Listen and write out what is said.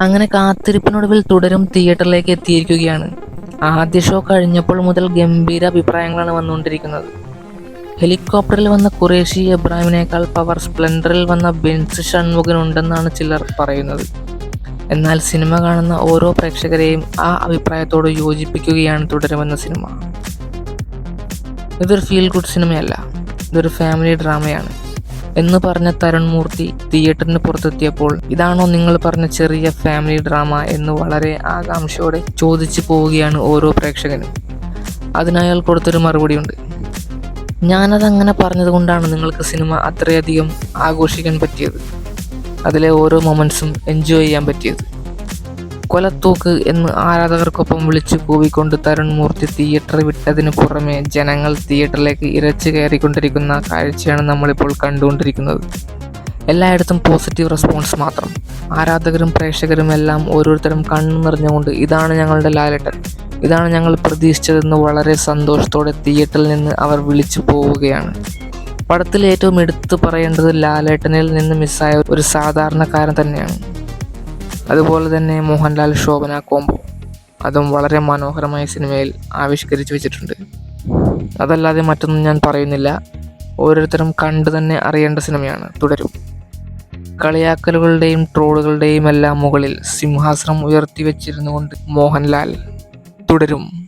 അങ്ങനെ കാത്തിരിപ്പിനൊടുവിൽ തുടരും തിയേറ്ററിലേക്ക് എത്തിയിരിക്കുകയാണ്. ആദ്യ ഷോ കഴിഞ്ഞപ്പോൾ മുതൽ ഗംഭീര അഭിപ്രായങ്ങളാണ് വന്നുകൊണ്ടിരിക്കുന്നത്. ഹെലികോപ്റ്ററിൽ വന്ന കുറേശി എബ്രാഹിമിനേക്കാൾ പവർ സ്പ്ലെൻഡറിൽ വന്ന ബെൻസ് ഷൺമുഖനുണ്ടെന്നാണ് ചിലർ പറയുന്നത്. എന്നാൽ സിനിമ കാണുന്ന ഓരോ പ്രേക്ഷകരെയും ആ അഭിപ്രായത്തോട് യോജിപ്പിക്കുകയാണ് തുടരുമെന്ന സിനിമ. ഇതൊരു ഫീൽ ഗുഡ് സിനിമയല്ല. ഇതൊരു ഫാമിലി ഡ്രാമയാണ് എന്ന് പറഞ്ഞ തരുൺ മൂർത്തി തിയേറ്ററിന് പുറത്തെത്തിയപ്പോൾ ഇതാണോ നിങ്ങൾ പറഞ്ഞ ചെറിയ ഫാമിലി ഡ്രാമ? എന്ന് വളരെ ആകാംക്ഷയോടെ ചോദിച്ചു പോവുകയാണ് ഓരോ പ്രേക്ഷകനും. അതിനയാൾ കൊടുത്തൊരു മറുപടിയുണ്ട്. ഞാനത് അങ്ങനെ പറഞ്ഞതുകൊണ്ടാണ് നിങ്ങൾക്ക് സിനിമ അത്രയധികം ആഘോഷിക്കാൻ പറ്റിയത്. അതിലെ ഓരോ മൊമെൻസും എൻജോയ് ചെയ്യാൻ പറ്റിയത്. കൊലത്തൂക്ക് എന്ന് ആരാധകർക്കൊപ്പം വിളിച്ചു കൂവിക്കൊണ്ട് തരുൺ മൂർത്തി തിയേറ്റർ വിട്ടതിനു പുറമെ ജനങ്ങൾ തിയേറ്ററിലേക്ക് ഇരച്ചു കയറിക്കൊണ്ടിരിക്കുന്ന കാഴ്ചയാണ് നമ്മളിപ്പോൾ കണ്ടുകൊണ്ടിരിക്കുന്നത്. എല്ലായിടത്തും പോസിറ്റീവ് റെസ്പോൺസ് മാത്രം. ആരാധകരും പ്രേക്ഷകരും എല്ലാം ഓരോരുത്തരും കണ്ണു നിറഞ്ഞുകൊണ്ട് ഇതാണ് ഞങ്ങളുടെ ലാലേട്ടൻ. ഇതാണ് ഞങ്ങൾ പ്രതീക്ഷിച്ചതെന്ന് വളരെ സന്തോഷത്തോടെ തിയേറ്ററിൽ നിന്ന് അവർ വിളിച്ചു പോവുകയാണ്. പടത്തിൽ ഏറ്റവും എടുത്തു പറയേണ്ടത് ലാലേട്ടനിൽ നിന്ന് മിസ്സായ ഒരു സാധാരണക്കാരൻ തന്നെയാണ്. അതുപോലെ തന്നെ മോഹൻലാൽ ശോഭന കോംബോ. അതും വളരെ മനോഹരമായ സിനിമയിൽ ആവിഷ്കരിച്ചു വെച്ചിട്ടുണ്ട്. അതല്ലാതെ മറ്റൊന്നും ഞാൻ പറയുന്നില്ല. ഓരോരുത്തരും കണ്ടു തന്നെ അറിയേണ്ട സിനിമയാണ്. തുടരും. കളിയാക്കലുകളുടെയും ട്രോളുകളുടെയും എല്ലാം മുകളിൽ സിംഹാസനം ഉയർത്തി വെച്ചിരുന്നുകൊണ്ട് മോഹൻലാൽ തുടരും.